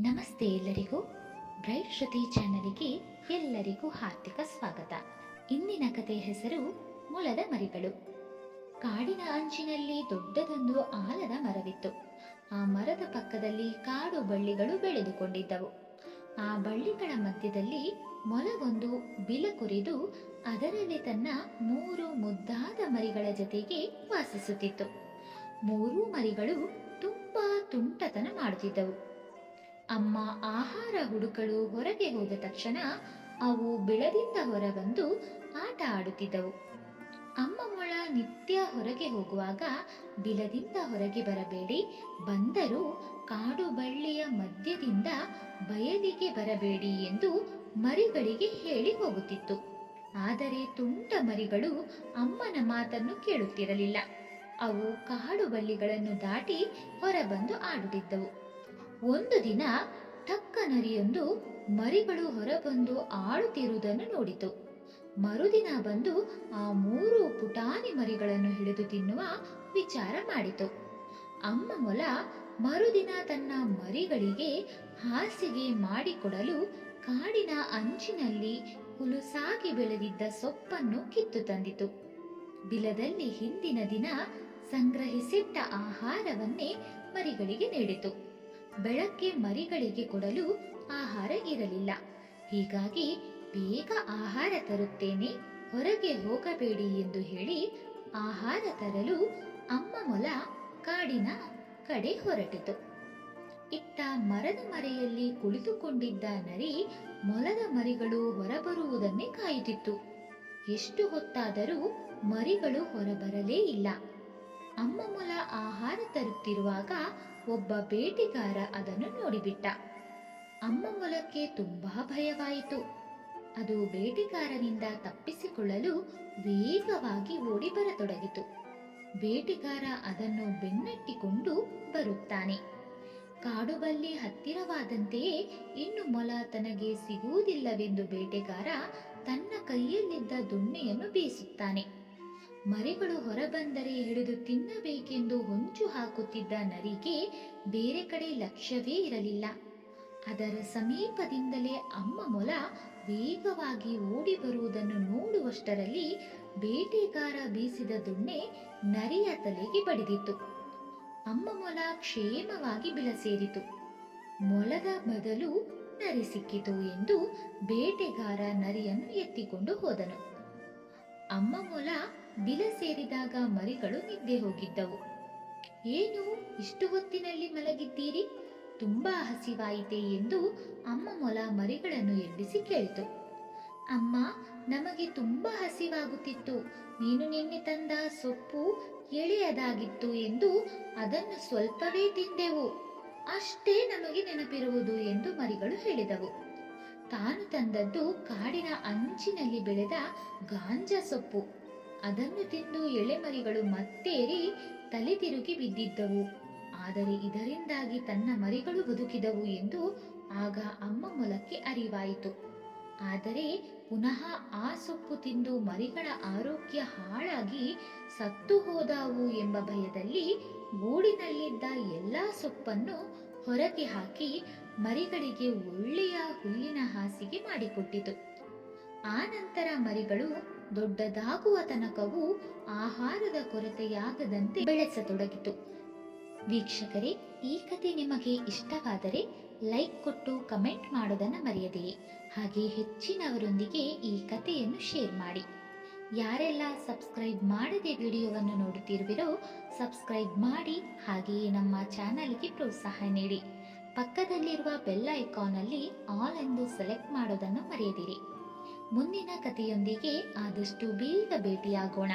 ನಮಸ್ತೆ ಎಲ್ಲರಿಗೂ. ಬ್ರೈಟ್ ಶ್ರುತಿ ಚಾನಲಿಗೆ ಎಲ್ಲರಿಗೂ ಹಾರ್ದಿಕ ಸ್ವಾಗತ. ಇಂದಿನ ಕತೆ ಹೆಸರು ಮೊಲದ ಮರಿಗಳು. ಕಾಡಿನ ಅಂಚಿನಲ್ಲಿ ದೊಡ್ಡದೊಂದು ಆಲದ ಮರವಿತ್ತು. ಆ ಮರದ ಪಕ್ಕದಲ್ಲಿ ಕಾಡು ಬಳ್ಳಿಗಳು ಬೆಳೆದುಕೊಂಡಿದ್ದವು. ಆ ಬಳ್ಳಿಗಳ ಮಧ್ಯದಲ್ಲಿ ಮೊಲವೊಂದು ಬಿಲಕುರಿದು ಅದರಲ್ಲಿ ತನ್ನ ಮೂರು ಮುದ್ದಾದ ಮರಿಗಳ ಜೊತೆಗೆ ವಾಸಿಸುತ್ತಿತ್ತು. ಮೂರೂ ಮರಿಗಳು ತುಂಬಾ ತುಂಟತನ ಮಾಡುತ್ತಿದ್ದವು. ಅಮ್ಮ ಆಹಾರ ಹುಡುಕಲು ಹೊರಗೆ ಹೋದ ತಕ್ಷಣ ಅವು ಬಿಳದಿಂದ ಹೊರಬಂದು ಆಟ ಆಡುತ್ತಿದ್ದವು. ಅಮ್ಮ ಮೊಳ ನಿತ್ಯ ಹೊರಗೆ ಹೋಗುವಾಗ ಬಿಲದಿಂದ ಹೊರಗೆ ಬರಬೇಡಿ, ಬಂದರೂ ಕಾಡು ಬಳ್ಳಿಯ ಮಧ್ಯದಿಂದ ಬಯಲಿಗೆ ಬರಬೇಡಿ ಎಂದು ಮರಿಗಳಿಗೆ ಹೇಳಿ ಹೋಗುತ್ತಿತ್ತು. ಆದರೆ ತುಂಟ ಮರಿಗಳು ಅಮ್ಮನ ಮಾತನ್ನು ಕೇಳುತ್ತಿರಲಿಲ್ಲ. ಅವು ಕಾಡು ಬಳ್ಳಿಗಳನ್ನು ದಾಟಿ ಹೊರಬಂದು ಆಡುತ್ತಿದ್ದವು. ಒಂದು ದಿನ ತಕ್ಕ ನರಿಯೊಂದು ಮರಿಗಳು ಹೊರಬಂದು ಆಳುತ್ತಿರುವುದನ್ನು ನೋಡಿತು. ಮರುದಿನ ಬಂದು ಆ ಮೂರು ಪುಟಾಣಿ ಮರಿಗಳನ್ನು ಹಿಡಿದು ತಿನ್ನುವ ವಿಚಾರ ಮಾಡಿತು. ಅಮ್ಮ ಮೊಲ ಮರುದಿನ ತನ್ನ ಮರಿಗಳಿಗೆ ಹಾಸಿಗೆ ಮಾಡಿಕೊಡಲು ಕಾಡಿನ ಅಂಚಿನಲ್ಲಿ ಹುಲುಸಾಗಿ ಬೆಳೆದಿದ್ದ ಸೊಪ್ಪನ್ನು ಕಿತ್ತು ತಂದಿತು. ಬಿಲದಲ್ಲಿ ಹಿಂದಿನ ದಿನ ಸಂಗ್ರಹಿಸಿಟ್ಟ ಆಹಾರವನ್ನೇ ಮರಿಗಳಿಗೆ ನೀಡಿತು. ಬೆಳಗ್ಗೆ ಮರಿಗಳಿಗೆ ಕೊಡಲು ಆಹಾರ ಇರಲಿಲ್ಲ. ಹೀಗಾಗಿ ಬೇಗ ಆಹಾರ ತರುತ್ತೇನೆ, ಹೊರಗೆ ಹೋಗಬೇಡಿ ಎಂದು ಹೇಳಿ ಆಹಾರ ತರಲು ಅಮ್ಮ ಮೊಲ ಕಾಡಿನ ಕಡೆ ಹೊರಟಿತು. ಇತ್ತ ಮರದ ಮರೆಯಲ್ಲಿ ಕುಳಿತುಕೊಂಡಿದ್ದ ನರಿ ಮೊಲದ ಮರಿಗಳು ಹೊರಬರುವುದನ್ನೇ ಕಾಯುತ್ತಿತ್ತು ಎಷ್ಟು ಹೊತ್ತಾದರೂ ಮರಿಗಳು ಹೊರಬರಲೇ ಇಲ್ಲ. ಅಮ್ಮ ಮೊಲ ಆಹಾರ ತರುತ್ತಿರುವಾಗ ಒಬ್ಬ ಬೇಟೆಗಾರ ಅದನ್ನು ನೋಡಿಬಿಟ್ಟ. ಅಮ್ಮ ಮೊಲಕ್ಕೆ ತುಂಬಾ ಭಯವಾಯಿತು. ಅದು ಬೇಟೆಗಾರನಿಂದ ತಪ್ಪಿಸಿಕೊಳ್ಳಲು ವೇಗವಾಗಿ ಓಡಿ ಬರತೊಡಗಿತು ಬೇಟೆಗಾರ ಅದನ್ನು ಬೆನ್ನಟ್ಟಿಕೊಂಡು ಬರುತ್ತಾನೆ. ಕಾಡುಬಲ್ಲಿ ಹತ್ತಿರವಾದಂತೆಯೇ ಇನ್ನು ಮೊಲ ತನಗೆ ಸಿಗುವುದಿಲ್ಲವೆಂದು ಬೇಟೆಗಾರ ತನ್ನ ಕೈಯಲ್ಲಿದ್ದ ದೊಣ್ಣೆಯನ್ನು ಬೀಸುತ್ತಾನೆ ಮರಿಗಳು ಹೊರಬಂದರೆ ಹಿಡಿದು ತಿನ್ನಬೇಕೆಂದು ಹೊಂಚು ಹಾಕುತ್ತಿದ್ದ ನರಿಗೆ ಬೇರೆ ಕಡೆ ಲಕ್ಷ್ಯವೇ ಇರಲಿಲ್ಲ. ಅದರ ಸಮೀಪದಿಂದಲೇ ಅಮ್ಮ ಮೊಲ ವೇಗವಾಗಿ ಓಡಿ ಬರುವುದನ್ನು ನೋಡುವಷ್ಟರಲ್ಲಿ ಬೇಟೆಗಾರ ಬೀಸಿದ ದೊಣ್ಣೆ ನರಿಯ ತಲೆಗೆ ಬಡಿದಿತ್ತು. ಅಮ್ಮ ಮೊಲ ಕ್ಷೇಮವಾಗಿ ಬಿಲ ಸೇರಿತು. ಮೊಲದ ಬದಲು ನರಿ ಸಿಕ್ಕಿತು ಎಂದು ಬೇಟೆಗಾರ ನರಿಯನ್ನು ಎತ್ತಿಕೊಂಡು ಹೋದನು. ಅಮ್ಮ ಮೊಲ ಬಿಲ ಸೇರಿದಾಗ ಮರಿಗಳು ನಿದ್ದೆ ಹೋಗಿದ್ದವು. ಏನು, ಇಷ್ಟು ಹೊತ್ತಿನಲ್ಲಿ ಮಲಗಿದ್ದೀರಿ? ತುಂಬಾ ಹಸಿವಾಯಿತೆ ಎಂದು ಅಮ್ಮ ಮೊಲ ಮರಿಗಳನ್ನು ಎಬ್ಬಿಸಿ ಕೇಳಿತು. ಅಮ್ಮ, ನಮಗೆ ತುಂಬಾ ಹಸಿವಾಗುತ್ತಿತ್ತು. ನೀನು ನಿನ್ನೆ ತಂದ ಸೊಪ್ಪು ಎಳೆಯದಾಗಿತ್ತು ಎಂದು ಅದನ್ನು ಸ್ವಲ್ಪವೇ ತಿಂದೆವು. ಅಷ್ಟೇ ನಮಗೆ ನೆನಪಿರುವುದು ಎಂದು ಮರಿಗಳು ಹೇಳಿದವು. ತಾನು ತಂದದ್ದು ಕಾಡಿನ ಅಂಚಿನಲ್ಲಿ ಬೆಳೆದ ಗಾಂಜಾ ಸೊಪ್ಪು. ಅದನ್ನು ತಿಂದು ಎಳೆಮರಿಗಳು ಮತ್ತೇರಿ ತಲೆ ತಿರುಗಿ ಬಿದ್ದಿದ್ದವು. ಆದರೆ ಇದರಿಂದಾಗಿ ತನ್ನ ಮರಿಗಳು ಬದುಕಿದವು ಎಂದು ಆಗ ಅಮ್ಮ ಮೊಲಕ್ಕೆ ಅರಿವಾಯಿತು. ಆದರೆ ಪುನಃ ಆ ಸೊಪ್ಪು ತಿಂದು ಮರಿಗಳ ಆರೋಗ್ಯ ಹಾಳಾಗಿ ಸತ್ತು ಹೋದಾವು ಎಂಬ ಭಯದಲ್ಲಿ ಗೂಡಿನಲ್ಲಿದ್ದ ಎಲ್ಲಾ ಸೊಪ್ಪನ್ನು ಹೊರಗೆ ಹಾಕಿ ಮರಿಗಳಿಗೆ ಒಳ್ಳೆಯ ಹುಲ್ಲಿನ ಹಾಸಿಗೆ ಮಾಡಿಕೊಟ್ಟಿತು. ಆ ನಂತರ ಮರಿಗಳು ದೊಡ್ಡದಾಗುವ ತನಕವೂ ಆಹಾರದ ಕೊರತೆಯಾಗದಂತೆ ಬೆಳೆಸತೊಡಗಿತು. ವೀಕ್ಷಕರೇ, ಈ ಕತೆ ನಿಮಗೆ ಇಷ್ಟವಾದರೆ ಲೈಕ್ ಕೊಟ್ಟು ಕಮೆಂಟ್ ಮಾಡೋದನ್ನು ಮರೆಯದಿರಿ ಹಾಗೆ ಹೆಚ್ಚಿನವರೊಂದಿಗೆ ಈ ಕಥೆಯನ್ನು ಶೇರ್ ಮಾಡಿ. ಯಾರೆಲ್ಲ ಸಬ್ಸ್ಕ್ರೈಬ್ ಮಾಡದೆ ವಿಡಿಯೋವನ್ನು ನೋಡುತ್ತಿರುವಿರೋ, ಸಬ್ಸ್ಕ್ರೈಬ್ ಮಾಡಿ, ಹಾಗೆಯೇ ನಮ್ಮ ಚಾನಲ್ಗೆ ಪ್ರೋತ್ಸಾಹ ನೀಡಿ. ಪಕ್ಕದಲ್ಲಿರುವ ಬೆಲ್ ಐಕಾನಲ್ಲಿ ಆಲ್ ಎಂದು ಸೆಲೆಕ್ಟ್ ಮಾಡೋದನ್ನು ಮರೆಯದಿರಿ. ಮುಂದಿನ ಕಥೆಯೊಂದಿಗೆ ಆದಷ್ಟು ಬೇಗ ಭೇಟಿಯಾಗೋಣ.